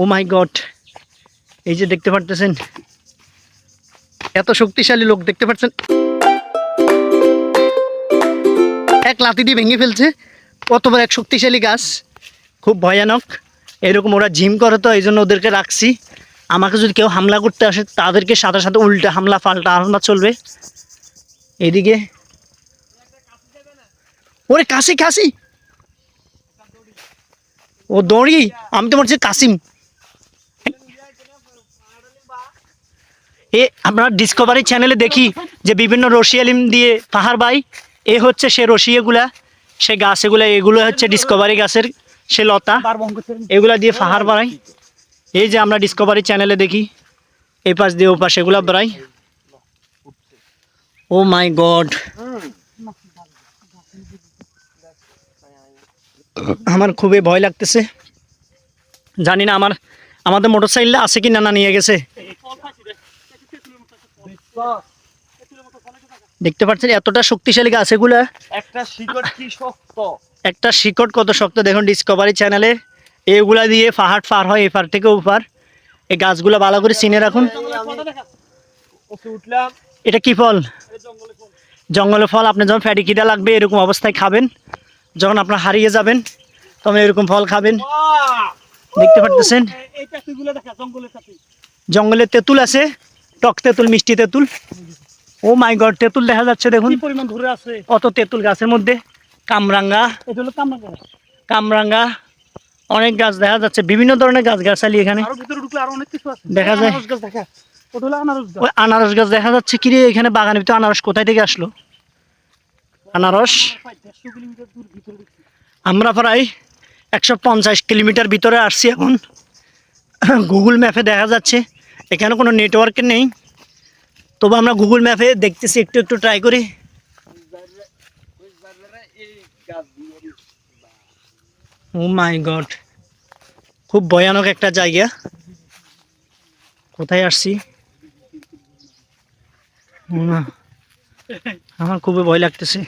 O my god এই যে দেখতে পারতেছেন, এত শক্তিশালী লোক দেখতে পাচ্ছেন এক লাতি দিয়ে ভেঙে ফেলছে কত এক শক্তিশালী গাছ, খুব ভয়ানক। এরকম ওরা জিম করে তো এই জন্য ওদেরকে রাখছি। আমাকে যদি কেউ হামলা করতে আসে, তাদেরকে সাথে সাথে উল্টে হামলা, পাল্টা হামলা চলবে। এদিকে, ওরে কাশি কাশি! ও দড়ি, আমি তো বলছি কাসিম। এ আমরা ডিসকভারি চ্যানেলে দেখি যে বিভিন্ন রশিয়ালিম দিয়ে পাহাড় বাই। এ হচ্ছে সে রশিয়াগুলা সে গাছ এগুলা, এগুলো হচ্ছে ডিসকভারি গাছের সে লতা। এগুলা দিয়ে পাহাড় বাড়াই। এই যে আমরা ডিসকভারি চ্যানেলে দেখি, এই পাশ দিয়ে ও পাশ এগুলা বাড়াই। Oh my God. আমার খুবই ভয় লাগতেছে। জানি না আমার আমাদের মোটর সাইকেল আছে কি না না নিয়ে গেছে? দেখতে পাচ্ছেন এতটা শক্তিশালী গাছ এগুলা? একটা শিকড় কি শক্ত? একটা শিকড় কত শক্ত দেখুন ডিসকভারি চ্যানেলে এগুলা দিয়ে পাহাড় পার হয় এপার থেকে ওপার। এই গাছগুলো ভালো করে চিনে রাখুন। এটা কি ফল? জঙ্গলের ফল। আপনি যখন ফ্যাটি খিদা লাগবে এরকম অবস্থায় খাবেন। যখন আপনার হারিয়ে যাবেন তখন এরকম ফল খাবেন। দেখতে পারতেছেন? এই প্যাসিগুলো দেখা জঙ্গলের সাথে জঙ্গলের তেঁতুল আছে টক তেঁতুল মিষ্টি তেঁতুল। ও মাই গড তেঁতুল দেখা যাচ্ছে দেখুন। পরিমাণ ধরে আছে? কত তেঁতুল গাছের মধ্যে। কামরাঙ্গা এটা হলো কামরাঙ্গা কামরাঙ্গা অনেক গাছ দেখা যাচ্ছে বিভিন্ন ধরনের গাছ গাছালি এখানে। দেখা যায়। আনারস গাছ দেখা। ওই আনারস গাছ যাচ্ছে কি রে এখানে বাগানের ভিতরে আনারস কোথায় থেকে আসলো? আনারস। আমরা প্রায় একশো পঞ্চাশ কিলোমিটার ভিতরে আসছি এখন। গুগল ম্যাপে দেখা যাচ্ছে। এখানে কোনো নেটওয়ার্ক নেই। তবু আমরা গুগল ম্যাপে দেখতেছি, একটু একটু ট্রাই করি। ও মাই গড খুব ভয়ানক একটা জায়গা। কোথায় আসছি? আমার খুবই ভয় লাগতেছে।